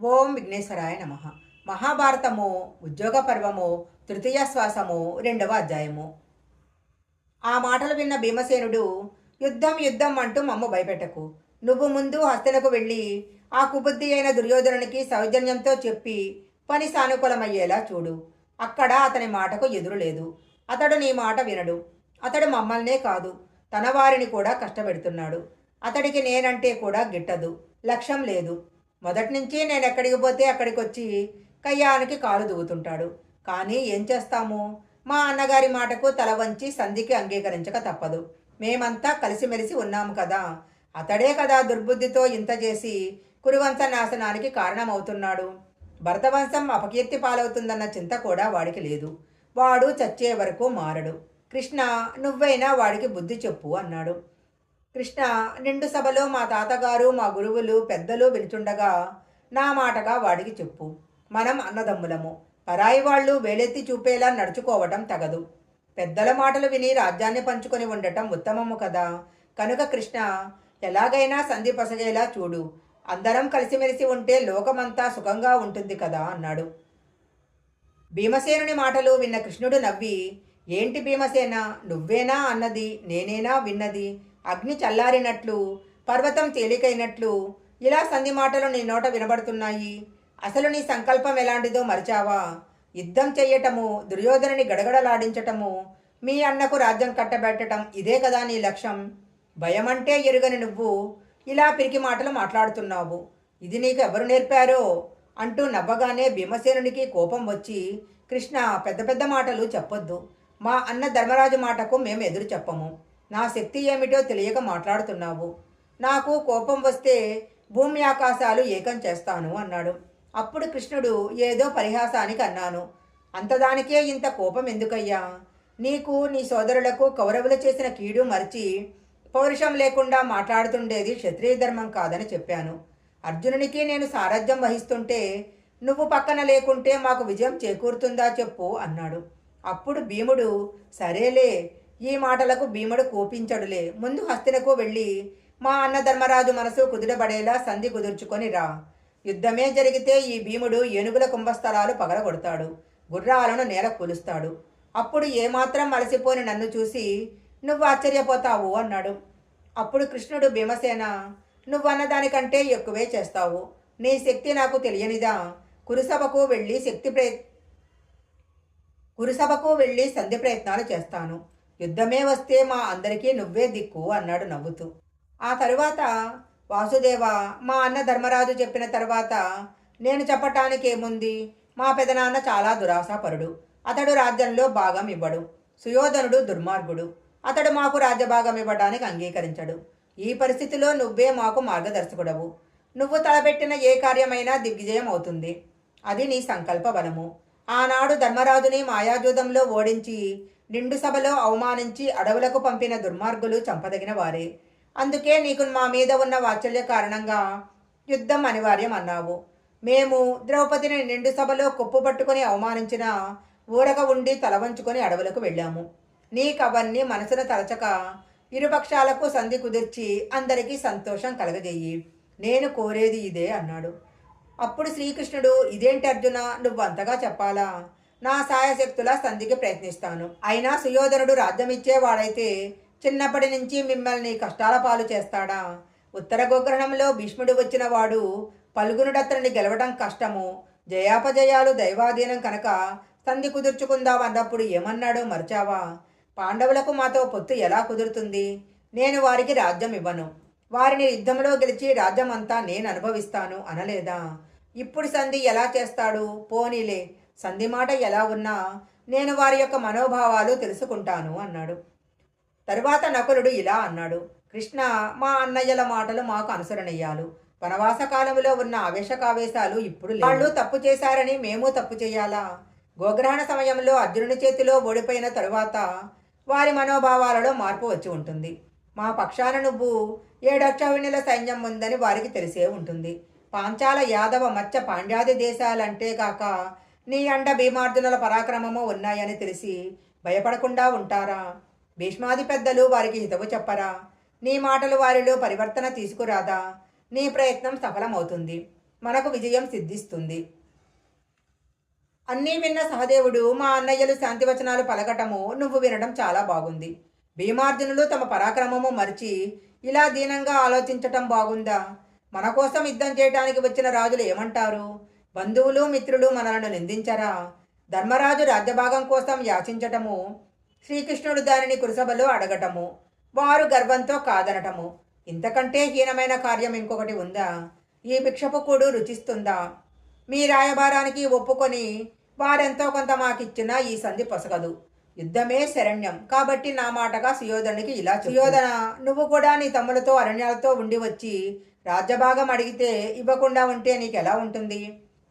ఓం విఘ్నేశ్వరాయ నమ. మహాభారతము ఉద్యోగ పర్వము తృతీయ శ్వాసము రెండవ అధ్యాయము. ఆ మాటలు విన్న భీమసేనుడు యుద్ధం యుద్ధం అంటూ మమ్మ భయపెట్టకు. నువ్వు ముందు హస్తలకు వెళ్ళి ఆ కుబుద్ధి అయిన దుర్యోధనునికి సౌజన్యంతో చెప్పి పని సానుకూలమయ్యేలా చూడు. అక్కడ అతని మాటకు ఎదురు లేదు. అతడు నీ మాట వినడు. అతడు మమ్మల్నే కాదు. తన వారిని కూడా కష్టపెడుతున్నాడు. అతడికి నేనంటే కూడా గిట్టదు. లక్ష్యం లేదు. మొదటి నుంచి నేను ఎక్కడికి పోతే అక్కడికి వచ్చి కయ్యానికి కాలు దువ్వుతుంటాడు కానీ ఏం చేస్తాము? మా అన్నగారి మాటకు తల వంచి సంధికి అంగీకరించక తప్పదు. మేమంతా కలిసిమెలిసి ఉన్నాము కదా. అతడే కదా దుర్బుద్ధితో ఇంత చేసి కురువంశ నాశనానికి కారణమవుతున్నాడు. భరతవంశం అపకీర్తి పాలవుతుందన్న చింత కూడా వాడికి లేదు. వాడు చచ్చే వరకు మారడు. కృష్ణ నువ్వైనా వాడికి బుద్ధి చెప్పు అన్నాడు. కృష్ణ నిండు సభలో మా తాతగారు మా గురువులు పెద్దలు వినుచుండగా నా మాటగా వాడికి చెప్పు. మనం అన్నదమ్ములము. పరాయి వాళ్ళు వేలెత్తి చూపేలా నడుచుకోవటం తగదు. పెద్దల మాటలు విని రాజ్యాన్ని పంచుకొని ఉండటం ఉత్తమము కదా. కనుక కృష్ణ ఎలాగైనా సంధి పసగేలా చూడు. అందరం కలిసిమెలిసి ఉంటే లోకమంతా సుఖంగా ఉంటుంది కదా అన్నాడు. భీమసేనుని మాటలు విన్న కృష్ణుడు నవ్వి ఏంటి భీమసేన? నువ్వేనా అన్నది? నేనేనా విన్నది? అగ్ని చల్లారినట్లు పర్వతం తేలికైనట్లు ఇలా సంధి మాటలు నీ నోట వినబడుతున్నాయి. అసలు నీ సంకల్పం ఎలాంటిదో మరిచావా? యుద్ధం చెయ్యటము దుర్యోధనుని గడగడలాడించటము మీ అన్నకు రాజ్యం కట్టబెట్టటం ఇదే కదా నీ లక్ష్యం? భయమంటే ఎరుగని నువ్వు ఇలా పిరికి మాటలు మాట్లాడుతున్నావు. ఇది నీకు ఎవరు నేర్పారో? అంటూ నవ్వగానే భీమసేనునికి కోపం వచ్చి కృష్ణ పెద్ద పెద్ద మాటలు చెప్పొద్దు. మా అన్న ధర్మరాజు మాటకు మేము ఎదురు చెప్పము. నా శక్తి ఏమిటో తెలియక మాట్లాడుతున్నావు. నాకు కోపం వస్తే భూమి ఆకాశాలు ఏకం చేస్తాను అన్నాడు. అప్పుడు కృష్ణుడు ఏదో పరిహాసానికి అన్నాను. అంతదానికే ఇంత కోపం ఎందుకయ్యా? నీకు నీ సోదరులకు కౌరవులు చేసిన కీడు మరిచి పౌరుషం లేకుండా మాట్లాడుతుండేది క్షత్రియ ధర్మం కాదని చెప్పాను. అర్జునునికి నేను సారథ్యం వహిస్తుంటే నువ్వు పక్కన లేకుంటే మాకు విజయం చేకూరుతుందా చెప్పు అన్నాడు. అప్పుడు భీముడు సరేలే ఈ మాటలకు భీముడు కోపించడులే. ముందు హస్తినకు వెళ్ళి మా అన్నధర్మరాజు మనసు కుదురబడేలా సంధి కుదుర్చుకొని రా. యుద్ధమే జరిగితే ఈ భీముడు ఏనుగుల కుంభస్థలాలు పగలగొడతాడు. గుర్రాలను నేల కూలుస్తాడు. అప్పుడు ఏమాత్రం అలసిపోని నన్ను చూసి నువ్వు ఆశ్చర్యపోతావు అన్నాడు. అప్పుడు కృష్ణుడు భీమసేన నువ్వన్నదానికంటే ఎక్కువే చేస్తావు. నీ శక్తి నాకు తెలియనిదా? కురుసభకు వెళ్ళి శక్తి ప్రయ కురుసభకు వెళ్ళి సంధి ప్రయత్నాలు చేస్తాను. యుద్ధమే వస్తే మా అందరికీ నువ్వే దిక్కు అన్నాడు నవ్వుతూ. ఆ తరువాత వాసుదేవ మా అన్న ధర్మరాజు చెప్పిన తర్వాత నేను చెప్పటానికి ఏముంది మా పెదనాన్న చాలా దురాశాపరుడు. అతడు రాజ్యంలో భాగం ఇవ్వడు. సుయోధనుడు దుర్మార్గుడు. అతడు మాకు రాజ్యభాగం ఇవ్వడానికి అంగీకరించడు. ఈ పరిస్థితిలో నువ్వే మాకు మార్గదర్శకుడవు. నువ్వు తలపెట్టిన ఏ కార్యమైనా దిగ్విజయం అవుతుంది అది నీ సంకల్ప బలము. ఆనాడు ధర్మరాజుని మాయాజూదంలో ఓడించి నిండు సభలో అవమానించి అడవులకు పంపిన దుర్మార్గులు చంపదగిన వారే. అందుకే నీకు మా మీద ఉన్న వాత్సల్య కారణంగా యుద్ధం అనివార్యం అన్నావు. మేము ద్రౌపదిని నిండు సభలో కొప్పు పట్టుకొని అవమానించిన ఊరక ఉండి తల వంచుకొని అడవులకు వెళ్ళాము. నీకవన్నీ మనసును తలచక ఇరుపక్షాలకు సంధి కుదిర్చి అందరికీ సంతోషం కలగజేయి. నేను కోరేది ఇదే అన్నాడు. అప్పుడు శ్రీకృష్ణుడు ఇదేంటి అర్జున? నువ్వు అంతగా చెప్పాలా? నా సాయశక్తులా సంధికి ప్రయత్నిస్తాను. అయినా సుయోధనుడు రాజ్యమిచ్చేవాడైతే చిన్నప్పటి నుంచి మిమ్మల్ని కష్టాల పాలు చేస్తాడా? ఉత్తర గోగ్రహణంలో భీష్ముడు వచ్చిన వాడు పలుగునుడతని గెలవడం కష్టము. జయాపజయాలు దైవాధీనం కనుక సంధి కుదుర్చుకుందాం అన్నప్పుడు ఏమన్నాడో మర్చావా? పాండవులకు మాతో పొత్తు ఎలా కుదురుతుంది? నేను వారికి రాజ్యం ఇవ్వను. వారిని యుద్ధంలో గెలిచి రాజ్యం అంతా నేను అనుభవిస్తాను అనలేదా? ఇప్పుడు సంధి ఎలా చేస్తాడు? పోనీలే. సంధి మాట ఎలా ఉన్నా నేను వారి యొక్క మనోభావాలు తెలుసుకుంటాను అన్నాడు. తరువాత నకులుడు ఇలా అన్నాడు. కృష్ణ మా అన్నయ్యల మాటలు మాకు అనుసరణయ్యాలు. వనవాస కాలంలో ఉన్న ఆవేశకావేశాలు ఇప్పుడు వాళ్ళు తప్పు చేశారని మేము తప్పు చేయాలా? గోగ్రహణ సమయంలో అర్జునుని చేతిలో ఓడిపోయిన తరువాత వారి మనోభావాలలో మార్పు వచ్చి ఉంటుంది. మా పక్షాన నువ్వు ఏడక్షవిణుల సైన్యం ఉందని వారికి తెలిసే ఉంటుంది. పాంచాల యాదవ మత్స్య పాండ్యాది దేశాలంటే కాక నీ అండ భీమార్జునుల పరాక్రమము ఉన్నాయని తెలిసి భయపడకుండా ఉంటారా? భీష్మాది పెద్దలు వారికి హితవు చెప్పరా? నీ మాటలు వారిలో పరివర్తన తీసుకురాదా? నీ ప్రయత్నం సఫలమవుతుంది. మనకు విజయం సిద్ధిస్తుంది. అన్నీ విన్న సహదేవుడు మా అన్నయ్యలు శాంతివచనాలు పలకటము నువ్వు వినడం చాలా బాగుంది. భీమార్జునులు తమ పరాక్రమము మరిచి ఇలా దీనంగా ఆలోచించటం బాగుందా? మన కోసం యుద్ధం చేయటానికి వచ్చిన రాజులు ఏమంటారు? బంధువులు మిత్రులు మనలను నిందించరా? ధర్మరాజు రాజ్యభాగం కోసం యాచించటము శ్రీకృష్ణుడు దానిని కురుసభలో అడగటము వారు గర్వంతో కాదనటము. ఇంతకంటే హీనమైన కార్యం ఇంకొకటి ఉందా? ఈ భిక్షపుకుడు రుచిస్తుందా? మీ రాయబారానికి ఒప్పుకొని వారెంతో కొంత మాకిచ్చినా ఈ సంధి పొసగదు. యుద్ధమే శరణ్యం. కాబట్టి నా మాటగా సుయోధనుడికి ఇలా సుయోధన నువ్వు కూడా నీ తమ్ములతో అరణ్యాలతో ఉండి వచ్చి రాజ్యభాగం అడిగితే ఇవ్వకుండా ఉంటే నీకు ఎలా ఉంటుంది?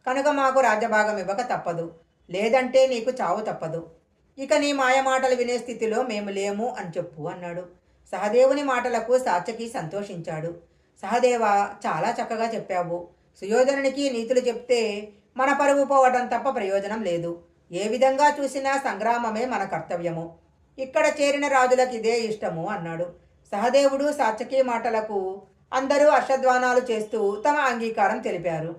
కనుక మాకు రాజ్యభాగం ఇవ్వక తప్పదు. లేదంటే నీకు చావు తప్పదు. ఇక నీ మాయ మాటలు వినే స్థితిలో మేము లేము అని చెప్పు అన్నాడు. సహదేవుని మాటలకు సాత్యకి సంతోషించాడు. సహదేవ చాలా చక్కగా చెప్పావు. సుయోధనునికి నీతులు చెప్తే మన పరువు పోవడం తప్ప ప్రయోజనం లేదు. ఏ విధంగా చూసినా సంగ్రామమే మన కర్తవ్యము. ఇక్కడ చేరిన రాజులకు ఇదే ఇష్టము అన్నాడు. సహదేవుడు సాత్యకి మాటలకు అందరూ హర్షధ్వానాలు చేస్తూ తమ అంగీకారం తెలిపారు.